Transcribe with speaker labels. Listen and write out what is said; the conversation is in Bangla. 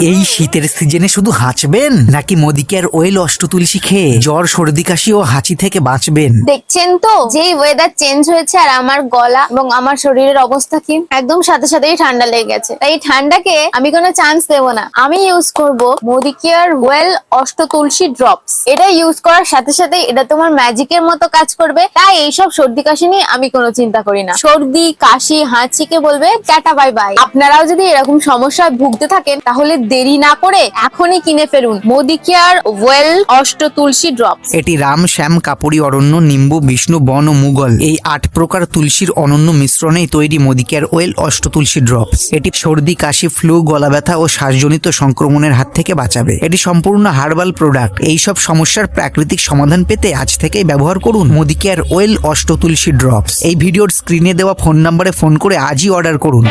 Speaker 1: এই শীতের সিজনে শুধু হাঁচবেন? নাকি মোদিকের ওয়েল অষ্টতুলসী খেয়ে জ্বর, সর্দি, কাশি ও হাঁচি থেকে বাঁচবেন?
Speaker 2: দেখছেন তো? যেই ওয়েদার চেঞ্জ হয়েছে আর আমার গলা এবং আমার শরীরের অবস্থা কি? একদম সাথে সাথেই ঠান্ডা লেগে গেছে। তাই ঠান্ডাকে আমি কোনো চান্স দেবো না। আমি ইউজ করব মোদিকেয়ার ওয়েল অষ্ট তুলসী ড্রপস এটা ইউজ করার সাথে সাথে এটা তোমার ম্যাজিকের মতো কাজ করবে। তাই এইসব সর্দি, কাশি নিয়ে আমি কোনো চিন্তা করি না। সর্দি, কাশি, হাঁচিকে বলবে টাটা বাই বাই আপনারাও যদি এরকম সমস্যায় ভুগতে থাকেন, তাহলে দেরি না করে এখনই কিনে ফেলুন। মোদিকেয়ার ওয়েল অষ্ট তুলসী ড্রপস।
Speaker 1: এটি রাম, শ্যাম, কাপুরি, অরণ্য, নিম্বু, বিষ্ণু, বন ও মুঘল, এই আট প্রকার তুলসীর অনন্য মিশ্রণেই তৈরি মোদিকেয়ার ওয়েল অষ্ট তুলসী ড্রপস। এটি সর্দি, কাশি, ফ্লু, গলা ব্যথা ও শ্বাসজনিত সংক্রমণের হাত থেকে বাঁচাবে। এটি সম্পূর্ণ হার্বাল প্রোডাক্ট। এই সব সমস্যার প্রাকৃতিক সমাধান পেতে আজ থেকেই ব্যবহার করুন মোদিকেয়ার ওয়েল অষ্ট তুলসী ড্রপস। এই ভিডিওর স্ক্রিনে দেওয়া ফোন নম্বরে ফোন করে আজই অর্ডার করুন।